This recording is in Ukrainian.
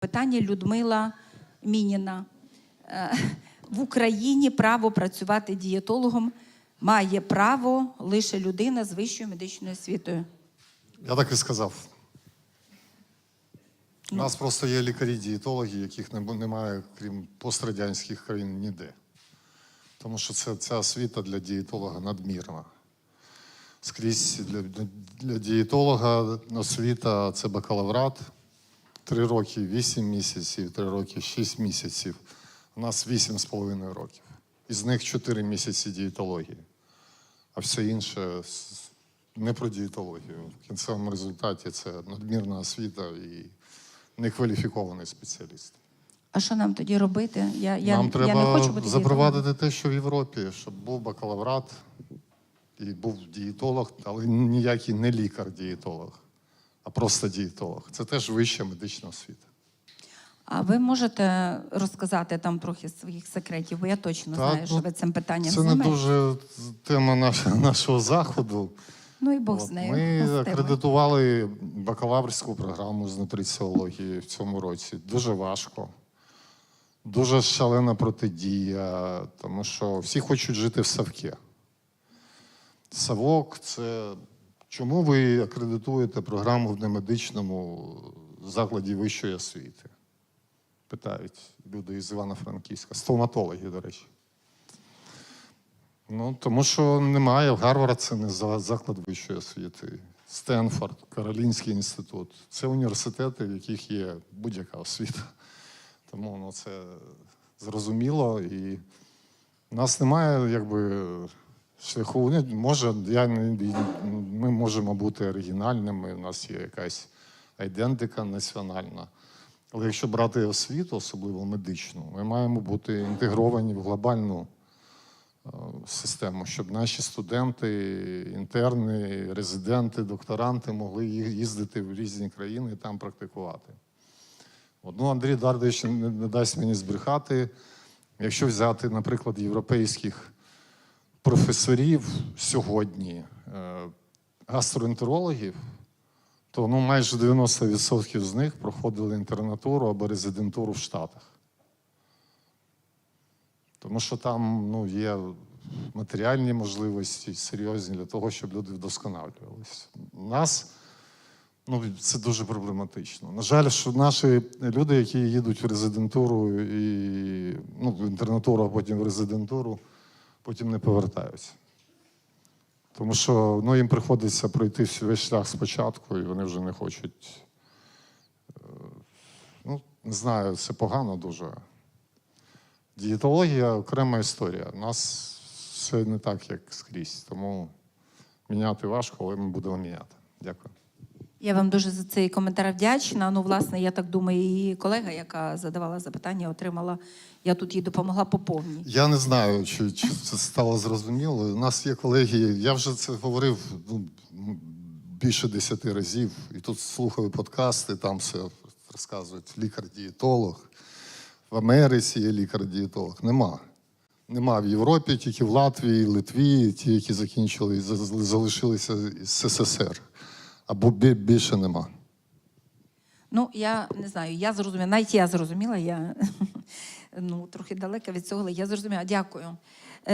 Питання Людмила Мініна. Е, В Україні право працювати дієтологом має право лише людина з вищою медичною освітою. Я так і сказав. У нас просто є лікарі-дієтологи, яких немає, крім пострадянських країн, ніде. Тому що це, ця освіта для дієтолога надмірна. Скрізь для, для дієтолога освіта це бакалаврат. Три роки 8 місяців, три роки 6 місяців. У нас 8,5 років. Із них 4 місяці дієтології. А все інше не про дієтологію. В кінцевому результаті це надмірна освіта і некваліфікований спеціаліст. А що нам тоді робити? Я, я, Нам я треба не хочу бути запровадити те, що в Європі, щоб був бакалаврат і був дієтолог, але ніякий не лікар-дієтолог, а просто дієтолог. Це теж вища медична освіта. А ви можете розказати там трохи своїх секретів, бо я точно Так, знаю, що ну, ви цим питанням Це не займаєтесь. дуже тема нашого, нашого заходу. Ну і Бог От, з нею. Ми з тими. акредитували бакалаврську програму з нутриціології в цьому році. Дуже важко. Дуже шалена протидія, тому що всі хочуть жити в Савке. Савок це чому ви акредитуєте програму в немедичному закладі вищої освіти? Питають люди із Івано-Франківська, стоматологи, до речі. Ну, тому що немає. Гарвард це не заклад вищої освіти. Стенфорд, Каролінський інститут. Це університети, в яких є будь-яка освіта. Тому ну, це зрозуміло. І в нас немає якби, шляху. Може, я, ми можемо бути оригінальними, у нас є якась айдентика національна. Але якщо брати освіту, особливо медичну, ми маємо бути інтегровані в глобальну е, систему, щоб наші студенти, інтерни, резиденти, докторанти могли їздити в різні країни і там практикувати. Ну, Андрій Дардович не дасть мені збрехати. Якщо взяти, наприклад, європейських професорів сьогодні, е, гастроентерологів, то ну, майже 90% з них проходили інтернатуру або резидентуру в Штатах. Тому що там ну, є матеріальні можливості серйозні для того, щоб люди вдосконалювалися. У нас ну, це дуже проблематично. На жаль, що наші люди, які їдуть в резидентуру і ну, в інтернатуру, а потім в резидентуру, потім не повертаються. Тому що ну, їм приходиться пройти весь шлях спочатку, і вони вже не хочуть. е, Ну, не знаю, це погано дуже. Дієтологія окрема історія. У нас все не так, як скрізь. Тому міняти важко, але ми будемо міняти. Дякую. Я вам дуже за цей коментар вдячна. Ну, власне, я так думаю, і колега, яка задавала запитання, отримала. Я тут їй допомогла поповній. Я не знаю, чи, чи це стало зрозуміло. У нас є колеги, я вже це говорив ну, більше десяти разів, і тут слухаю подкасти, там все розказують лікар-дієтолог. В Америці є лікар-дієтолог. Нема. Нема в Європі, тільки в Латвії, Литві, ті, які закінчили, і за- залишилися з СССР. Або більше нема. Ну, я не знаю, я зрозуміла, навіть я зрозуміла, я ну, трохи далека від цього, але я зрозуміла. Дякую.